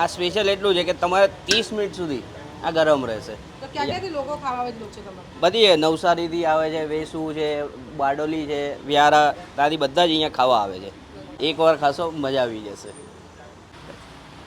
આ સ્પેશિયલ એટલું છે કે તમારે ત્રીસ મિનિટ સુધી આ ગરમ રહેશે. બધી. નવસારીથી આવે છે વેસુ છે બારડોલી છે વ્યારા ત્યાંથી બધા જ અહીંયા ખાવા આવે છે. એકવાર ખાશો મજા આવી જશે.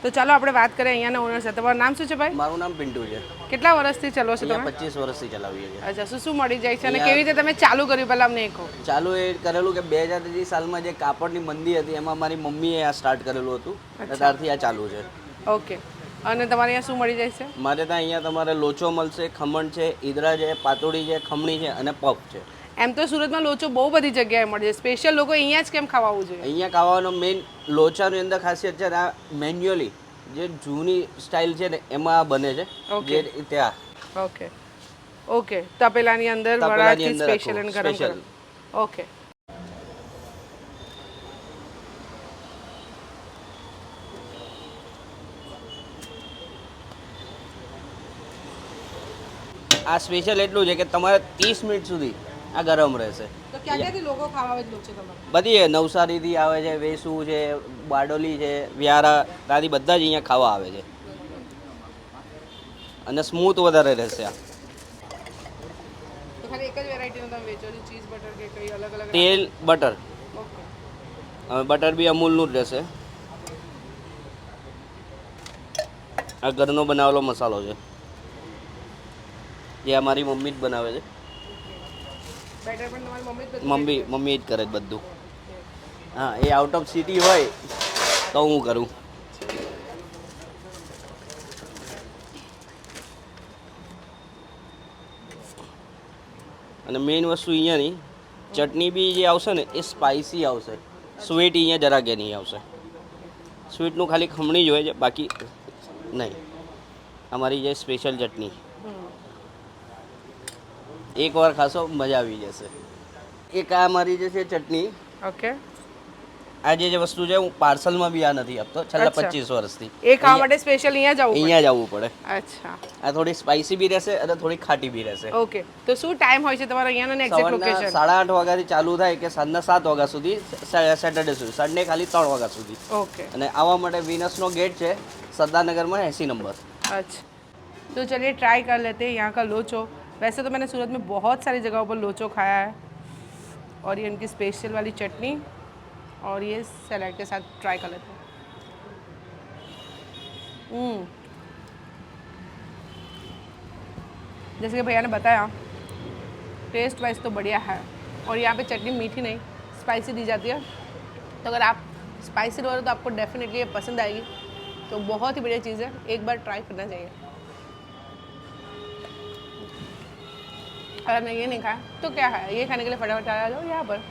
તો ચાલો આપણે વાત કરીએ અહીંયાના ઓનર સાથે. તમારું નામ શું છે ભાઈ? મારું નામ પિન્ટુ છે. કેટલા વર્ષથી ચલો છો તમે? અહીંયા પચીસ વર્ષથી ચલાવીએ છીએ. અચ્છા શું શું મળી જાય છે અને કેવી રીતે તમે ચાલુ કર્યું? પહેલાં અમને એક કહો. ચાલુ એ કરેલું કે બે હજાર ત્રીસ સાલમાં જે કાપડની મંદી હતી એમાં મારી મમ્મીએ આ સ્ટાર્ટ કરેલું હતું. ત્યારથી આ ચાલુ છે. ઓકે. અને તમારે અહીંયા શું મળી જાય છે? મારે ત્યાં અહીંયા તમારે લોચો મળશે ખમણ છે ઈદરા છે પાતોડી છે ખમણી છે અને પફ છે. એમ તો સુરતમાં લોચો બહુ બધી જગ્યાએ મળે છે. સ્પેશિયલ લોકો અહીંયા જ કેમ ખાવાવું જોઈએ? અહીંયા ખાવાનો મેઇન લોચાની અંદર ખાસિયત છે આ મેન્યુઅલી જે જૂની સ્ટાઇલ છે ને એમાં આ બને છે. જે ત્યાં ઓકે. ઓકે. તપેલાની અંદર વડાથી સ્પેશિયલ અને. ગરમ. ઓકે. આ સ્પેશિયલ એટલું છે કે તમારે ત્રીસ મિનિટ સુધી આ ગરમ રહેશે. બધી. નવસારીથી આવે છે વેસુ છે બારડોલી છે વ્યારા ત્યાંથી બધા જ અહીંયા ખાવા આવે છે. અને સ્મૂથ વધારે રહેશે આ. તેલ બટર બટર બી અમૂલનું જ રહેશે. આ ઘરનો બનાવેલો મસાલો છે. જે અમારી મમ્મી જ બનાવે છે. મમ્મી મમ્મી જ કરે બધું. હા એ આઉટ ઓફ સિટી હોય તો હું કરું. અને મેઇન વસ્તુ અહીંયાની ચટણી બી જે આવશે ને એ સ્પાઇસી આવશે. સ્વીટ અહીંયા જરાકે નહીં આવશે. સ્વીટનું ખાલી ખમણી જ હોય છે બાકી નહીં. અમારી જે સ્પેશિયલ ચટણી. એકવાર ખાશો મજા આવી જશે. એક આ મારી જે છે ચટણી ઓકે. આ જે જે વસ્તુ છે હું પાર્સલમાં બી આ નથી આપતો છેલ્લા પચીસ વર્ષથી. એ આ માટે સ્પેશિયલ અહીંયા જવું અહીંયા જવું પડે. અચ્છા. આ થોડી સ્પાઈસી બી રહેશે અને થોડી ખાટી બી રહેશે. ઓકે. તો શું ટાઈમ હોય છે તમારો અહીંયાનો ને એક્ઝેક્ટ લોકેશન સાડા આઠ વાગ્યાથી ચાલુ થાય કે સાંજના સાત વાગ્યા સુધી સેટરડે સુધી સન્ડે ખાલી ત્રણ વાગ્યા સુધી. ઓકે. અને આવવા માટે વિનસનો ગેટ છે સરદારનગરમાં એસી નંબર. અચ્છા. તો ચલીએ ટ્રાય કર લેતે અહીંયા કા લોચો वैसे तो मैंने सूरत में बहुत सारी जगहों पर लोचो खाया है और ये इनकी स्पेशल वाली चटनी और ये सैलेड के साथ ट्राई कर लेते हैं। हम्म। जैसे कि भैया ने बताया टेस्ट वाइज तो बढ़िया है और यहाँ पे चटनी मीठी नहीं स्पाइसी दी जाती है। तो अगर आप स्पाइसी लोगे तो आपको डेफिनेटली ये पसंद आएगी। तो बहुत ही बढ़िया चीज़ है, एक बार ट्राई करना चाहिए। अगर आपने ये नहीं खाया तो क्या है ये खाने के लिए फटाफट आ जाओ यहाँ पर